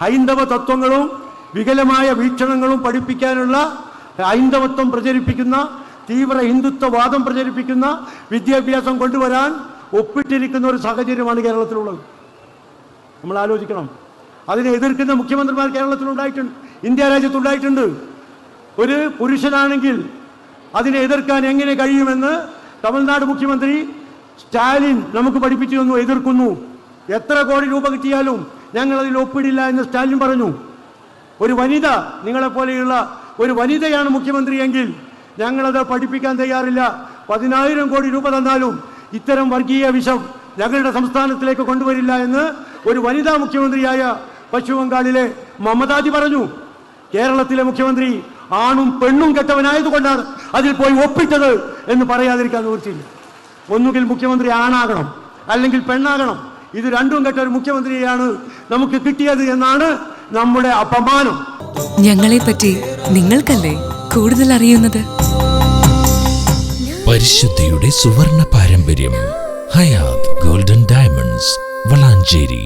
ഹൈന്ദവ തത്വങ്ങളും വികലമായ വീക്ഷണങ്ങളും പഠിപ്പിക്കാനുള്ള ഹൈന്ദവത്വം പ്രചരിപ്പിക്കുന്ന തീവ്ര ഹിന്ദുത്വവാദം പ്രചരിപ്പിക്കുന്ന വിദ്യാഭ്യാസം കൊണ്ടുവരാൻ ഒപ്പിട്ടിരിക്കുന്ന ഒരു സാഹചര്യമാണ് കേരളത്തിലുള്ളത്. നമ്മൾ ആലോചിക്കണം. അതിനെ എതിർക്കുന്ന മുഖ്യമന്ത്രിമാർ കേരളത്തിലുണ്ടായിട്ടുണ്ട് ഇന്ത്യ രാജ്യത്തുണ്ടായിട്ടുണ്ട്. ഒരു പുരുഷനാണെങ്കിൽ അതിനെ എതിർക്കാൻ എങ്ങനെ കഴിയുമെന്ന് തമിഴ്നാട് മുഖ്യമന്ത്രി സ്റ്റാലിൻ നമുക്ക് പഠിപ്പിച്ചു തന്നു എതിർക്കുന്നു. എത്ര കോടി രൂപ കിട്ടിയാലും ഞങ്ങൾ അതിൽ ഒപ്പിടില്ല എന്ന് സ്റ്റാലിൻ പറഞ്ഞു. ഒരു വനിത നിങ്ങളെപ്പോലെയുള്ള ഒരു വനിതയാണ് മുഖ്യമന്ത്രിയെങ്കിൽ ഞങ്ങളത് പഠിപ്പിക്കാൻ തയ്യാറില്ല. പതിനായിരം കോടി രൂപ തന്നാലും ഇത്തരം വർഗീയ വിഷം ഞങ്ങളുടെ സംസ്ഥാനത്തിലേക്ക് കൊണ്ടുവരില്ല എന്ന് ഒരു വനിതാ മുഖ്യമന്ത്രിയായ പശ്ചിമ ബംഗാളിലെ മമതാജി പറഞ്ഞു. കേരളത്തിലെ മുഖ്യമന്ത്രി ആണും പെണ്ണും കെട്ടവനായതുകൊണ്ടാണ് അതിൽ പോയി ഒപ്പിട്ടത് എന്ന് പറയാതിരിക്കാൻ നിവൃത്തിയില്ല ഒന്നുകിൽ മുഖ്യമന്ത്രി ആണാകണം അല്ലെങ്കിൽ പെണ്ണാകണം. ഇത് രണ്ടും കെട്ട ഒരു മുഖ്യമന്ത്രിയാണ് നമുക്ക് കിട്ടിയത് എന്നാണ് നമ്മുടെ അപമാനം. ഞങ്ങളെ പറ്റി നിങ്ങൾക്കല്ലേ കൂടുതൽ അറിയുന്നത്? പരിശുദ്ധിയുടെ സുവർണ പാരമ്പര്യം ഹയാത് ഗോൾഡൻ ഡയമണ്ട്സ് വളാഞ്ചേരി.